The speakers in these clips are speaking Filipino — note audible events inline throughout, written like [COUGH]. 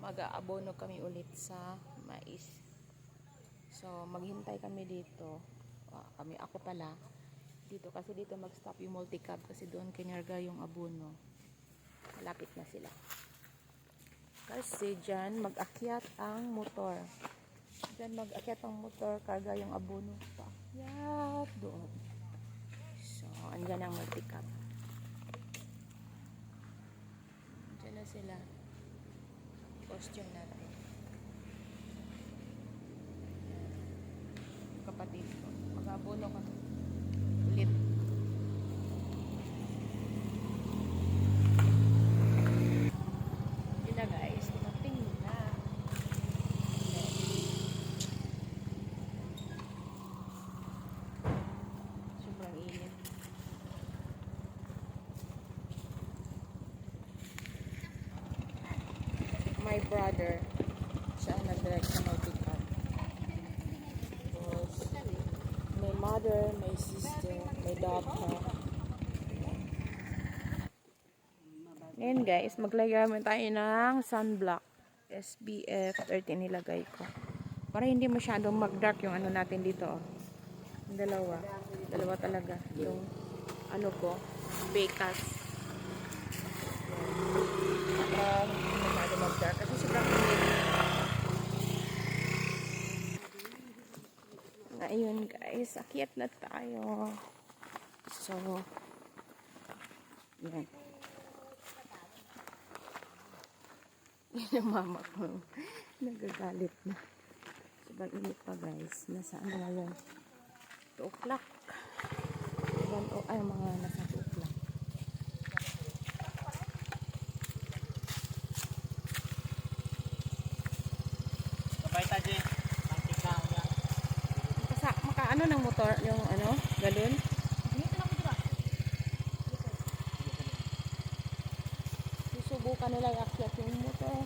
mag-aabono kami ulit sa mais. So, maghintay kami dito. Ah, kami, ako pala. Dito kasi dito mag-stop yung multicab kasi doon kinarga yung abono. Malapit na sila. Kasi dyan mag-akyat ang motor. Dyan mag-akyat ang motor, karga yung abono. Paakyat doon. So, andyan ang multicab. Andyan na sila. Costume natin. Kapatid ko. Mag-abono ka. Ulit. Yun na guys. Dumating na. Sobrang init. My brother, siya ang nag-direct sa multi-car. Tapos, my mother, my sister, my daughter. Ngayon guys, maglagay tayo ng sunblock. SPF 30 nilagay ko. Para hindi masyadong mag-dark yung ano natin dito. Oh. Dalawa. Dalawa talaga. Yung ano ko, Becas. Para masyadong mag-dark. Kasi sobrang. Ngayon guys, akyat na tayo. So, yan. Yan yung mama ko. Nagagalit na. Sobrang init pa guys. Nasa ano na yun? 2 o'clock. Ano ng motor? Yung ano? Galon? Susubukan nila i-akyat yung motor.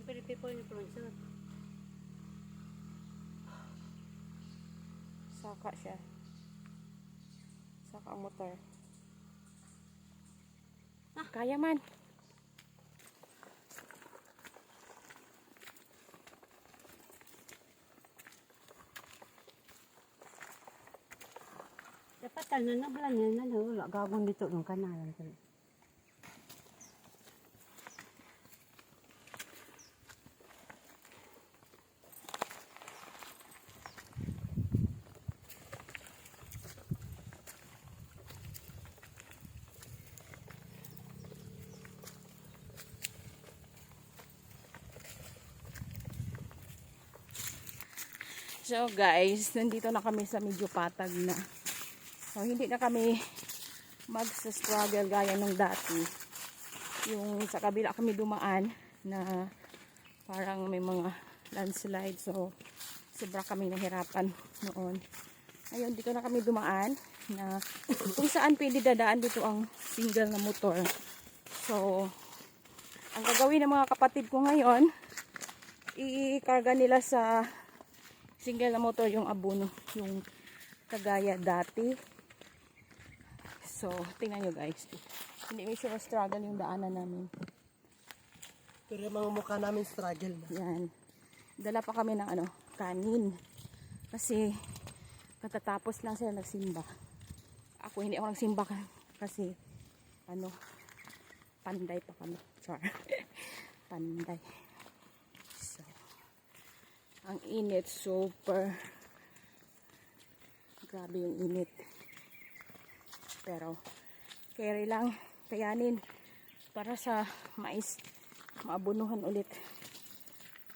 Yung people ni Professor. Saka siya. Saka ang motor. Ah, kaya man. Dapat ano na ba niya na wala gagawin dito ng kanalan. So guys, nandito na kami sa medyo patag na. So hindi na kami magsa-struggle gaya nung dati. Yung sa kabila kami dumaan na parang may mga landslide. So sobra kami nahirapan noon. Ngayon dito na kami dumaan na kung saan pwede dadaan dito ang single na motor. So ang gagawin ng mga kapatid ko ngayon, ikarga nila sa single na motor yung abono, yung kagaya dati. So, tingnan nyo guys. Hindi may sure struggle yung daanan namin. Pero yung mga mukha namin struggle na. Yan. Dala pa kami ng ano, kanin. Kasi, katatapos lang sila nagsimba. Ako, hindi ako nagsimba ka- kasi, ano, panday pa kami. Char. [LAUGHS] panday. Ang init, super. Grabe yung init. Pero, carry lang, kayanin. Para sa mais, maabunuhan ulit.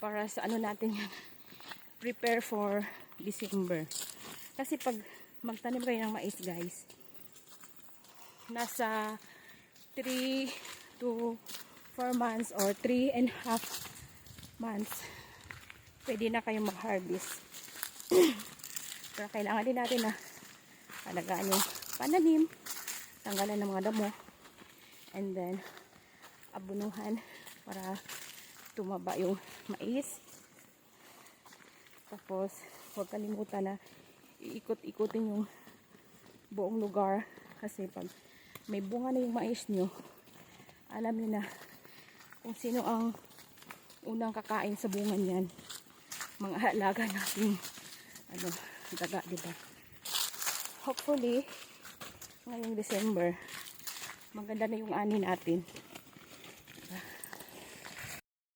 Para sa ano natin yan, prepare for December. Kasi pag magtanim kayo ng mais guys, nasa 3 to 4 months or 3 and half months, pwede na kayong mag-harvest. [CLEARS THROAT] Pero kailangan din natin na alagaan yung pananim, tanggalan ng mga damo, and then abunuhan para tumaba yung mais. Tapos, huwag kalimutan na iikot-ikutin yung buong lugar kasi pag may bunga na yung mais nyo, alam niyo na kung sino ang unang kakain sa bunga niyan. Mga alaga natin ano, daga, di ba? Hopefully, ngayong December, maganda na yung ani natin.